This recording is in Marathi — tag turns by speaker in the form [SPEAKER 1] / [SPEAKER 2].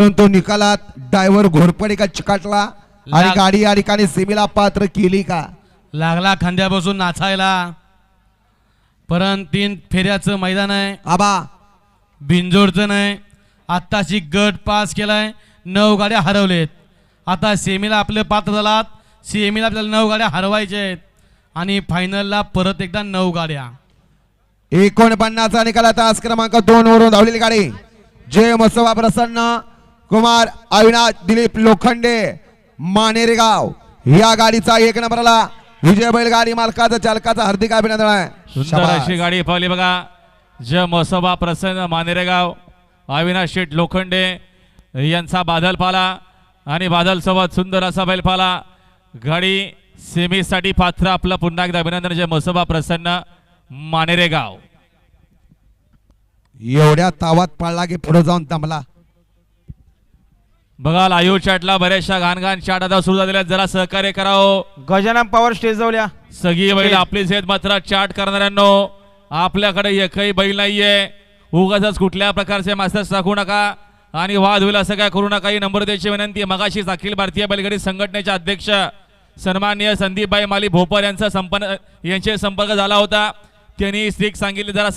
[SPEAKER 1] परंतु निकालात ड्रायव्हर घोरपडे का चिकाटला? आणि
[SPEAKER 2] लाग-
[SPEAKER 1] गाडी या ठिकाणी सेमीला पात्र केली का?
[SPEAKER 2] लागला खांद्यापासून नाचायला. परंतु तीन फेऱ्याचं मैदान आहे.
[SPEAKER 1] आबा.
[SPEAKER 2] बिंजोडचं नाही. आत्ताची गट पास केलाय. नऊ गाड्या हरवलेत. आता सेमीला आपले पात्र झालात. सेमीला आपल्याला नऊ गाड्या हरवायच्या आहेत. आणि फायनलला परत एकदा नऊ गाड्या.
[SPEAKER 1] एकोणपन्नासचा निकाला तास क्रमांक दोन वरून धावलेली गाडी. जय मसोबा प्रसन्न. कुमार अविनाश दिलीप लोखंडे मानेरगाव या गाडीचा एक नंबरला विजय बैलगाडी मालकाचा चालकाचा हार्दिक अभिनंदन आहे.
[SPEAKER 3] सुंदर. अशी गाडी पाहिली बघा. ज मसोबा प्रसन्न मानेरेगाव अविनाश शेठ लोखंडे यांचा बादल पाला आणि बादल सोबत सुंदर असा बैल पाला. गाडी सेमीसाठी पात्र आपलं पुन्हा एकदा अभिनंदन. जय मसोबा प्रसन्न मानेरेगाव
[SPEAKER 1] एवढ्या तावात पडला की पुढे जाऊन थांबला.
[SPEAKER 3] बघा लाईव्ह चॅटला बऱ्याचशा घाण घाण चॅट आता सुरू झालेल्या. जरा सहकार्य करावं.
[SPEAKER 4] गजानन पवार स्टेज जाऊया
[SPEAKER 3] सगळी बैल आपलीच आहेत मात्र चाट करणाऱ्यांनो. आपल्याकडे एकही बैल नाहीये. उगाच कुठल्या प्रकारचे मास्टर्स टाकू नका. आणि वाद होईल असं काय करू नका. ही नंबर द्यायची विनंती आहे. मगाशीच अखिल भारतीय बैलगाडी संघटनेचे अध्यक्ष सन्माननीय संदीपबाई माली भोपर यांचा संपर्क यांचे संपर्क झाला होता. त्यांनी स्ट्रिक सांगितले. जरा